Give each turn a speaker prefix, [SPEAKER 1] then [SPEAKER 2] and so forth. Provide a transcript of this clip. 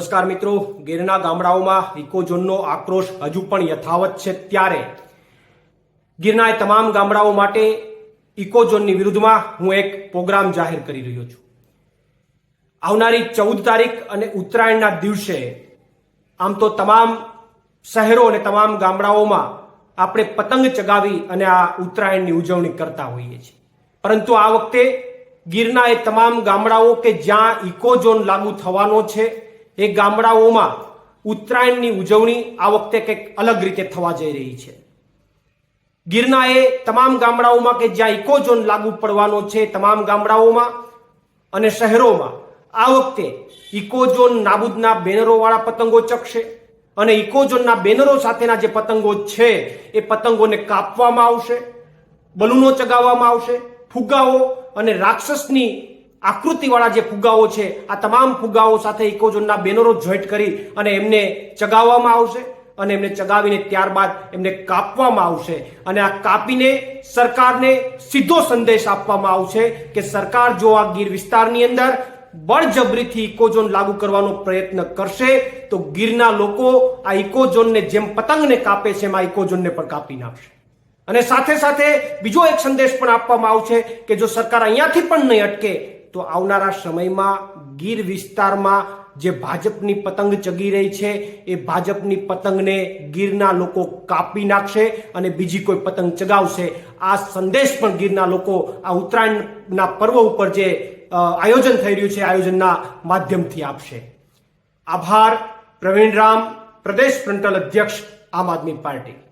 [SPEAKER 1] નમસ્કાર મિત્રો, ગીરના ગામડાઓમાં ઇકોઝોનનો આક્રોશ હજુ પણ યથાવત છે ત્યારે. ગીરના તમામ ગામડાઓ માટે ઇકોઝોનની વિરુદ્ધમાં હું એક પ્રોગ્રામ જાહેર કરી રહ્યો છું. આવનારી ચૌદ તારીખ અને ઉત્તરાયણના દિવસે આમ તો તમામ શહેરો અને તમામ ગામડાઓમાં આપણે પતંગ ચગાવી અને આ ઉત્તરાયણની ઉજવણી કરતા હોઈએ છીએ. પરંતુ આ વખતે ગીરના એ તમામ ગામડાઓ કે જ્યાં ઇકોઝોન લાગુ થવાનો છે એ ગામડાઓમાં ઉત્તરાયણની ઉજવણી આ વખતે કંઈક અલગ રીતે થવા જઈ રહી છે. ગીરના એ તમામ ગામડાઓમાં કે જ્યાં ઇકોઝોન લાગુ પડવાનો છે તમામ ગામડાઓમાં અને શહેરોમાં આ વખતે ઇકોઝોન નાબૂદના બેનરોવાળા પતંગો ચકશે અને ઇકોઝોનના બેનરો સાથેના જે પતંગો છે એ પતંગોને કાપવામાં આવશે, બલૂનો ચગાવવામાં આવશે, ફુગ્ગાઓ અને રાક્ષસની આકૃતિવાળા જે ફુગ્ગાઓ છે, આ તમામ ફુગ્ગાઓ સાથે ઇકોઝોનના બેનરો જોઈન્ટ કરી અને એમને ચગાવવામાં આવશે અને એમને ચગાવીને ત્યારબાદ એમને કાપવામાં આવશે. અને આ કાપીને સરકારને સીધો સંદેશ આપવામાં આવશે કે સરકાર જો આ ગીર વિસ્તારની અંદર બળજબરીથી ઇકોઝોન લાગુ કરવાનો પ્રયત્ન કરશે, તો ગીરના લોકો આ ઇકોઝોનને જેમ પતંગને કાપે છે એમ આ ઇકોઝોનને પણ કાપી નાખશે અને સાથે સાથે બીજો એક સંદેશ પણ આપવામાં આવશે કે જો સરકાર અહીંયાથી પણ નહીં અટકે તો આવનારા સમયમાં ગીર વિસ્તારમાં જે ભાજપની પતંગ ચગી રહી છે, એ ભાજપની પતંગને ગીરના લોકો કાપી નાખશે અને બીજી કોઈ પતંગ ચગાવશે. આ સંદેશ પણ ગીરના લોકો આ ઉત્તરાયણના પર્વ ઉપર જે આયોજન થઈ રહ્યું છે, આયોજનના માધ્યમથી આપશે. આભાર. પ્રવીણ રામ, પ્રદેશ ફ્રન્ટલ અધ્યક્ષ, આમ આદમી પાર્ટી.